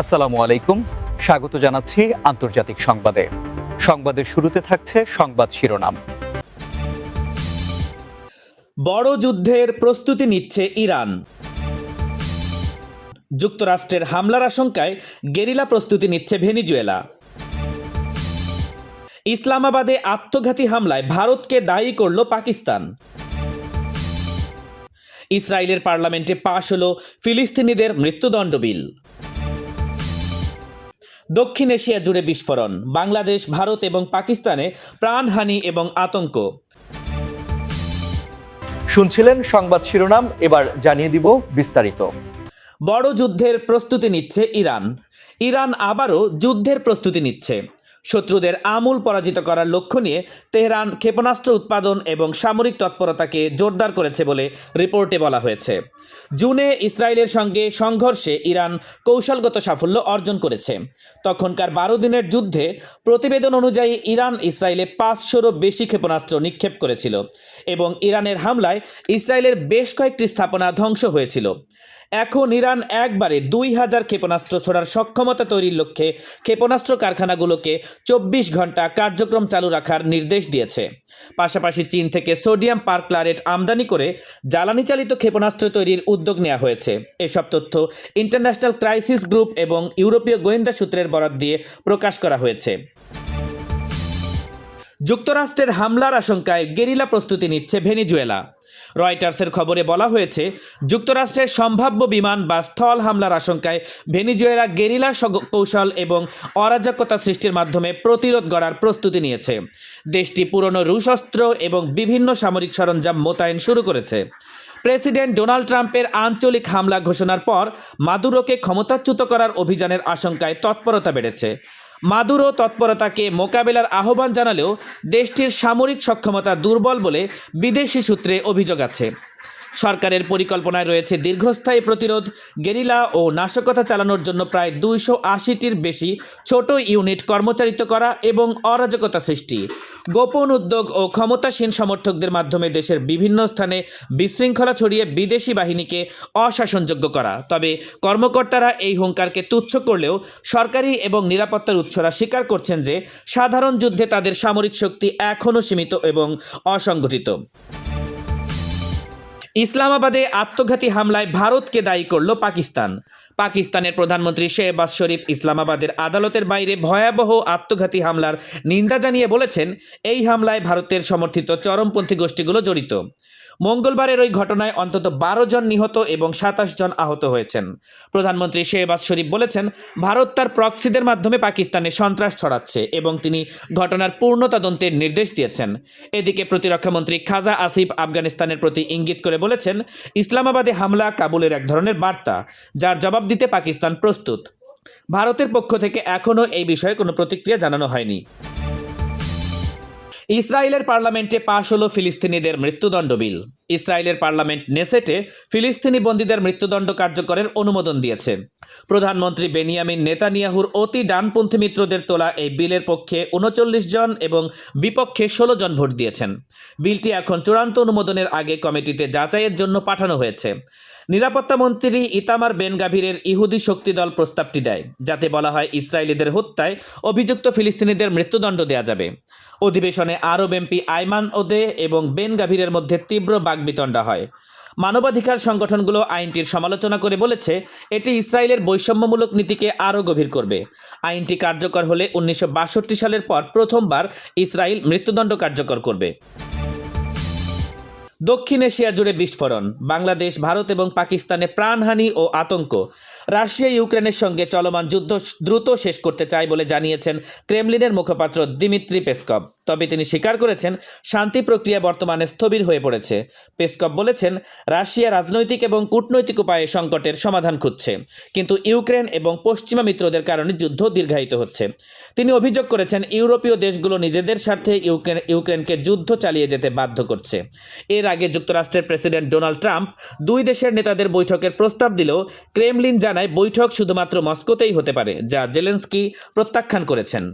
আসসালামু আলাইকুম। স্বাগত জানাচ্ছি আন্তর্জাতিক সংবাদে। সংবাদের শুরুতে থাকছে সংবাদ শিরোনাম। বড় যুদ্ধের প্রস্তুতি নিচ্ছে ইরান। যুক্তরাষ্ট্রের হামলার আশঙ্কায় গেরিলা প্রস্তুতি নিচ্ছে ভেনিজুয়েলা। ইসলামাবাদে আত্মঘাতী হামলায় ভারতকে দায়ী করল পাকিস্তান। ইসরায়েলের পার্লামেন্টে পাশ হল ফিলিস্তিনিদের মৃত্যুদণ্ড বিল দক্ষিণ এশিয়া জুড়ে বিস্ফোরণ বাংলাদেশ ভারত এবং পাকিস্তানে প্রাণহানি এবং আতঙ্ক। শুনছিলেন সংবাদ শিরোনাম এবার জানিয়ে দিব বিস্তারিত। বড় যুদ্ধের প্রস্তুতি নিচ্ছে ইরান। ইরান আবারও যুদ্ধের প্রস্তুতি নিচ্ছে। শত্রুদের আমূল পরাজিত করার লক্ষ্য নিয়ে তেহরান ক্ষেপণাস্ত্র উৎপাদন এবং সামরিক তৎপরতাকে জোরদার করেছে বলে রিপোর্টে বলা হয়েছে। জুনে ইসরায়েলের সঙ্গে সংঘর্ষে ইরান কৌশলগত সাফল্য অর্জন করেছে। তখনকার বারো দিনের যুদ্ধে প্রতিবেদন অনুযায়ী ইরান ইসরায়েলে পাঁচশোরও বেশি ক্ষেপণাস্ত্র নিক্ষেপ করেছিল এবং ইরানের হামলায় ইসরায়েলের বেশ কয়েকটি স্থাপনা ধ্বংস হয়েছিল। এখন ইরান একবারে দুই হাজার ক্ষেপণাস্ত্র ছোড়ার সক্ষমতা তৈরির লক্ষ্যে ক্ষেপণাস্ত্র কারখানাগুলোকে চব্বিশ ঘণ্টা কার্যক্রম চালু রাখার নির্দেশ দিয়েছে। পাশাপাশি চীন থেকে সোডিয়াম পারক্লারেট আমদানি করে জ্বালানি চালিত ক্ষেপণাস্ত্র তৈরির উদ্যোগ নেওয়া হয়েছে। এসব তথ্য ইন্টারন্যাশনাল ক্রাইসিস গ্রুপ এবং ইউরোপীয় গোয়েন্দা সূত্রের বরাত দিয়ে প্রকাশ করা হয়েছে। যুক্তরাষ্ট্রের হামলার আশঙ্কায় গেরিলা প্রস্তুতি নিচ্ছে ভেনিজুয়েলা। রয়টার্সের খবরে বলা হয়েছে, যুক্তরাষ্ট্রের সম্ভাব্য বিমান বা স্থল হামলার আশঙ্কায় ভেনিজুয়েলা গেরিলা কৌশল এবং অরাজকতা সৃষ্টির মাধ্যমে প্রতিরোধ গড়ার প্রস্তুতি নিয়েছে। দেশটি পুরনো রুশ অস্ত্র এবং বিভিন্ন সামরিক সরঞ্জাম মোতায়েন শুরু করেছে। প্রেসিডেন্ট ডোনাল্ড ট্রাম্পের আঞ্চলিক হামলা ঘোষণার পর মাদুরোকে ক্ষমতাচ্যুত করার অভিযানের আশঙ্কায় তৎপরতা বেড়েছে। মাদুরো তৎপরতাকে মোকাবেলার আহ্বান জানালেও দেশটির সামরিক সক্ষমতা দুর্বল বলে বিদেশি সূত্রে অভিযোগ আছে। সরকারের পরিকল্পনায় রয়েছে দীর্ঘস্থায়ী প্রতিরোধ, গেরিলা ও নাশকতা চালানোর জন্য প্রায় দুইশো আশিটির বেশি ছোট ইউনিট কর্মচারিত করা এবং অরাজকতা সৃষ্টি। গোপন উদ্যোগ ও ক্ষমতাসীন সমর্থকদের মাধ্যমে দেশের বিভিন্ন স্থানে বিশৃঙ্খলা ছড়িয়ে বিদেশি বাহিনীকে অশাসনযোগ্য করা। তবে কর্মকর্তারা এই হুঙ্কারকে তুচ্ছ করলেও সরকারি এবং নিরাপত্তার উৎসরা স্বীকার করছেন যে, সাধারণ যুদ্ধে তাদের সামরিক শক্তি এখনও সীমিত এবং অসংগঠিত। ইসলামাবাদে আত্মঘাতী হামলায় ভারতকে দায়ী করল পাকিস্তান। পাকিস্তানের প্রধানমন্ত্রী শেহবাজ শরীফ ইসলামাবাদের আদালতের বাইরে ভয়াবহ আত্মঘাতী হামলার নিন্দা জানিয়ে বলেছেন, এই হামলায় ভারতের সমর্থিত চরমপন্থী গোষ্ঠীগুলো জড়িত। মঙ্গলবারের ওই ঘটনায় অন্তত বারো জন নিহত এবং সাতাশ জন আহত হয়েছেন। প্রধানমন্ত্রী শেহবাজ শরীফ বলেছেন, ভারত তার প্রক্সিদের মাধ্যমে পাকিস্তানে সন্ত্রাস ছড়াচ্ছে এবং তিনি ঘটনার পূর্ণ তদন্তের নির্দেশ দিয়েছেন। এদিকে প্রতিরক্ষামন্ত্রী খাজা আসিফ আফগানিস্তানের প্রতি ইঙ্গিত করে বলেছেন, ইসলামাবাদে হামলা কাবুলের এক ধরনের বার্তা, যার জবাব দিতে পাকিস্তান প্রস্তুত। ভারতের পক্ষ থেকে এখনও এই বিষয়ে কোনো প্রতিক্রিয়া জানানো হয়নি। ইসরায়েলের পার্লামেন্টে পাশ হলো ফিলিস্তিনিদের মৃত্যুদণ্ড বিল ইসরায়েলের পার্লামেন্ট নেসেটে ফিলিস্তিনি বন্দীদের মৃত্যুদণ্ড কার্যকরের অনুমোদন দিয়েছে। প্রধানমন্ত্রী বেনিয়ামিন নেতানিয়াহুর অতি ডানপন্থী মিত্রদের তোলা এই বিলের পক্ষে উনচল্লিশ জন এবং বিপক্ষে ষোলো জন ভোট দিয়েছেন। বিলটি এখন চূড়ান্ত অনুমোদনের আগে কমিটিতে যাচাইয়ের জন্য পাঠানো হয়েছে। নিরাপত্তা মন্ত্রী ইতামার বেন গাভীরের ইহুদি শক্তি দল প্রস্তাবটি দেয়, যাতে বলা হয় ইসরায়েলিদের হত্যায় অভিযুক্ত ফিলিস্তিনিদের মৃত্যুদণ্ড দেওয়া যাবে। অধিবেশনে আরব এমপি আইমান ওদে এবং বেন গাভীরের মধ্যে তীব্র বাগবিতণ্ডা হয়। মানবাধিকার সংগঠনগুলো আইনটির সমালোচনা করে বলেছে, এটি ইসরায়েলের বৈষম্যমূলক নীতিকে আরও গভীর করবে। আইনটি কার্যকর হলে উনিশশো বাষট্টি সালের পর প্রথমবার ইসরায়েল মৃত্যুদণ্ড কার্যকর করবে। দক্ষিণ এশিয়া জুড়ে বিস্ফোরণ। বাংলাদেশ ভারত এবং পাকিস্তানে প্রাণহানি ও আতঙ্ক। রাশিয়া, ইউক্রেনের সঙ্গে চলমান যুদ্ধ দ্রুত শেষ করতে চায় বলে জানিয়েছেন ক্রেমলিনের মুখপাত্র দিমিত্রি পেসকভ। তবে তিনি স্বীকার করেছেন, শান্তি প্রক্রিয়া বর্তমানে স্থবির হয়ে পড়েছে। পেসকভ বলেছেন, রাশিয়া রাজনৈতিক এবং কূটনৈতিক উপায়ে সংকটের সমাধান খুঁজছে। কিন্তু ইউক্রেন এবং পশ্চিমা মিত্রদের কারণে যুদ্ধ দীর্ঘায়িত হচ্ছে। তিনি অভিযোগ করেছেন, ইউরোপীয় দেশগুলো নিজেদের স্বার্থে ইউক্রেন, ইউক্রেনকে যুদ্ধ চালিয়ে যেতে বাধ্য করছে। এর আগে যুক্তরাষ্ট্রের প্রেসিডেন্ট ডোনাল্ড ট্রাম্প দুই দেশের নেতাদের বৈঠকের প্রস্তাব দিলেও ক্রেমলিন জানায় বৈঠক শুধুমাত্র মস্কোতেই হতে পারে যা জেলেন্সকি প্রত্যাখ্যান করেছেন।